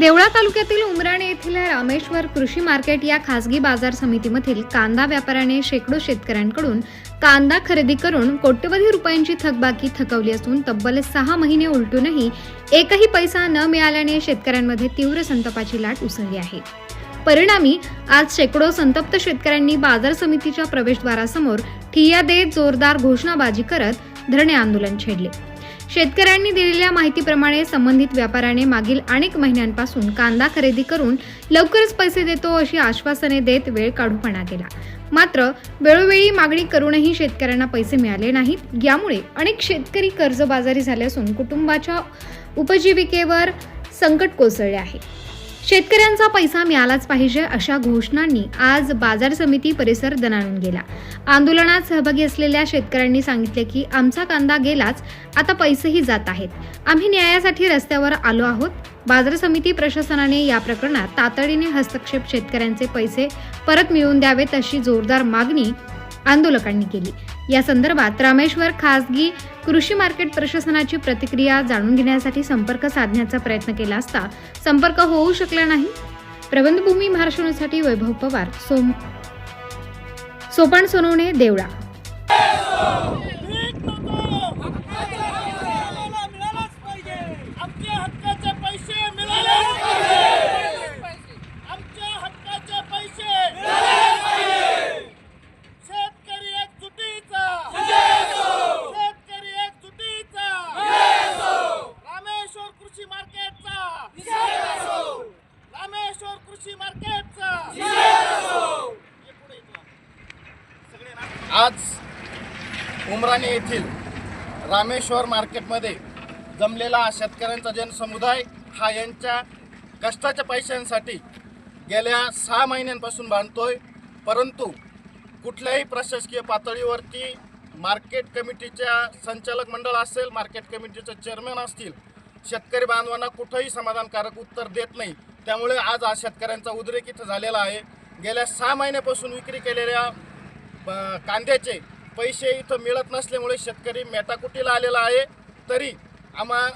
देवळा तालुक्यातील उमराणे येथील रामेश्वर कृषी मार्केट या खासगी बाजार समितीमधील कांदा व्यापाऱ्याने शेकडो शेतकऱ्यांकडून कांदा खरेदी करून कोट्यवधी रुपयांची थकबाकी थकवली असून तब्बल सहा महिने उलटूनही एकही पैसा न मिळाल्याने शेतकऱ्यांमध्ये तीव्र संतापाची लाट उसळली आहे. परिणामी आज शेकडो संतप्त शेतकऱ्यांनी बाजार समितीच्या प्रवेशद्वारासमोर ठिय्या देत जोरदार घोषणाबाजी करत धरणे आंदोलन छेडले. शेतकऱ्यांनी दिलेल्या माहितीप्रमाणे संबंधित व्यापाऱ्याने मागील अनेक महिन्यांपासून कांदा खरेदी करून लवकरच पैसे देतो अशी आश्वासने देत वेळ काढूपणा केला. मात्र वेळोवेळी मागणी करूनही शेतकऱ्यांना पैसे मिळाले नाहीत. यामुळे अनेक शेतकरी कर्जबाजारी झाले असून कुटुंबाच्या उपजीविकेवर संकट कोसळले आहे. शेतकऱ्यांचा पैसा मिळालाच पाहिजे अशा घोषणांनी आज बाजार समिती परिसर दणाणून गेला. आंदोलनात सहभागी असलेल्या शेतकऱ्यांनी सांगितले की आमचा कांदा गेलाच आता पैसेही जात आहेत. आम्ही न्यायासाठी रस्त्यावर आलो आहोत. बाजार समिती प्रशासनाने या प्रकरणात तातडीने हस्तक्षेप शेतकऱ्यांचे पैसे परत मिळवून द्यावेत अशी जोरदार मागणी आंदोलकांनी केली. या संदर्भात रामेश्वर खासगी कृषी मार्केट प्रशासनाची प्रतिक्रिया जाणून घेण्यासाठी संपर्क साधण्याचा प्रयत्न केला असता संपर्क होऊ शकला नाही. प्रबंधभूमी महाराष्ट्रासाठी वैभव पवार सोम सोपान सोनवणे देवळा भीक नको आम्हाला मिळालाच पाहिजे आमचे हक्काचे पैसे मिळालेच पाहिजे आमच्या हक्काचे पैसे मिळालेच पाहिजे शेतकरी एकजुटीचा शेतकरी एकजुटीचा रामेश्वर कृषी मार्केटचा रामेश्वर कृषी मार्केटचा ये पुढे इथं. सगळे ना. आज उमराणे येथील रामेश्वर मार्केटमध्ये जमलेला शेतकऱ्यांचा जनसमुदाय हा यांच्या कष्टाच्या पैशांसाठी गेल्या सहा महिन्यांपासून बांधतोय. परंतु कुठल्याही प्रशासकीय पातळीवरती मार्केट कमिटीच्या संचालक मंडळ असेल मार्केट कमिटीचे चेअरमॅन असतील शेतकरी बांधवांना कुठंही समाधानकारक उत्तर देत नाही. त्यामुळे आज हा शेतकऱ्यांचा उद्रेक इथं झालेला आहे. गेल्या सहा महिन्यापासून विक्री केलेल्या ब- कांद्याचे पैसे इथं मिळत नसल्यामुळे शेतकरी मेटाकुटीला आलेला आहे. तरी आम्हा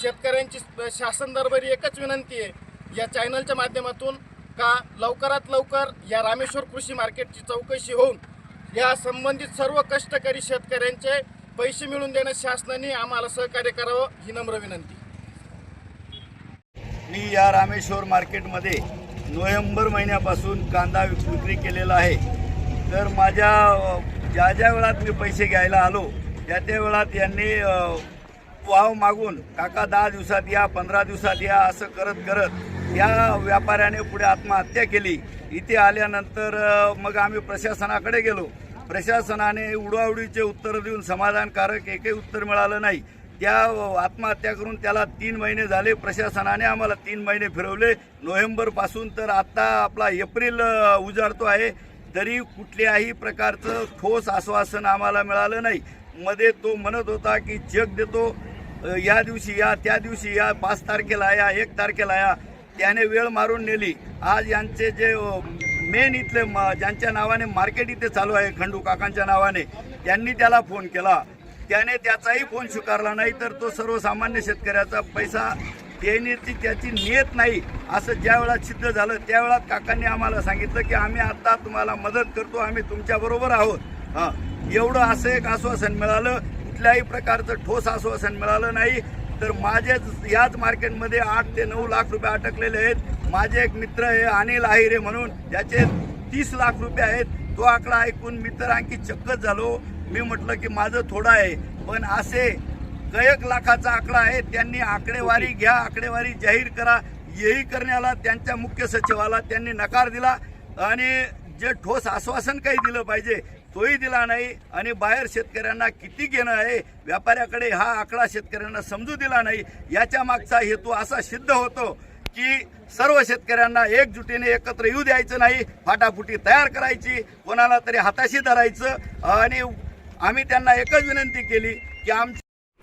शेतकऱ्यांची शासन दरबारी एकच विनंती आहे. या चॅनलच्या माध्यमातून का लवकरात लवकर या रामेश्वर कृषी मार्केटची चौकशी होऊन या संबंधित सर्व कष्टकरी शेतकऱ्यांचे पैसे मिळवून देण्यास शासनाने आम्हाला सहकार्य करावं ही नम्र विनंती. मी या रामेश्वर मार्केटमध्ये नोव्हेंबर महिन्यापासून कांदा विक्री केलेला आहे. तर माझ्या ज्या ज्या वेळात मी पैसे घ्यायला आलो त्या त्या वेळात यांनी वाव मागून काका दहा दिवसात या पंधरा दिवसात या असं करत करत या व्यापाऱ्याने पुढे आत्महत्या केली. इथे आल्यानंतर मग आम्ही प्रशासनाकडे गेलो. प्रशासनाने उडवाउडीचे उत्तर देऊन समाधानकारक एकही उत्तर मिळालं नाही. त्या आत्महत्या करून त्याला तीन महिने झाले. प्रशासनाने आम्हाला तीन महिने फिरवले. नोव्हेंबरपासून तर आत्ता आपला एप्रिल उजाडतो आहे. तरी कुठल्याही प्रकारचं ठोस आश्वासन आम्हाला मिळालं नाही मध्ये तो म्हणत होता की चेक देतो या दिवशी या त्या दिवशी या पाच तारखेला या एक तारखेला या. त्याने वेळ मारून नेली. आज यांचे जे मेन इथले म- ज्यांच्या नावाने मार्केट इथे चालू आहे खंडू काकांच्या नावाने त्यांनी त्याला फोन केला. त्याने त्याचाही फोन स्वीकारला नाही तर तो सर्वसामान्य शेतकऱ्याचा पैसा देण्याची त्याची नियत नाही असं ज्या वेळा सिद्ध झालं त्यावेळा काकांनी आम्हाला सांगितलं की आम्ही आता तुम्हाला मदत करतो आम्ही तुमच्याबरोबर आहोत. हां एवढं असं एक आश्वासन मिळालं. कुठल्याही प्रकारचं ठोस आश्वासन मिळालं नाही. तर माझेच याच मार्केटमध्ये आठ ते नऊ लाख रुपये अटकलेले आहेत. माझे एक मित्र आहे अनिल आहिरे म्हणून त्याचे तीस लाख रुपये आहेत. तो आकडा ऐकून मी तर आणखी चक्कच झालो. मी म्हटलं की माझं थोडं आहे. पण असे कैक लाखाचा आकडा आहे. त्यांनी आकडेवारी घ्या आकडेवारी जाहीर करा. हेही करण्याला त्यांच्या मुख्य सचिवाला त्यांनी नकार दिला. आणि जे ठोस आश्वासन काही दिलं पाहिजे तोही दिला नाही. आणि बाहेर शेतकऱ्यांना किती घेणं आहे व्यापाऱ्याकडे हा आकडा शेतकऱ्यांना समजू दिला नाही याच्या मागचा हेतू असा सिद्ध होतो की सर्व शेतकऱ्यांना एकजुटीने एकत्र येऊ द्यायचं नाही फाटाफुटी तयार करायची कोणाला तरी हाताशी धरायचं. आणि आम्ही त्यांना एकच विनंती केली की आमची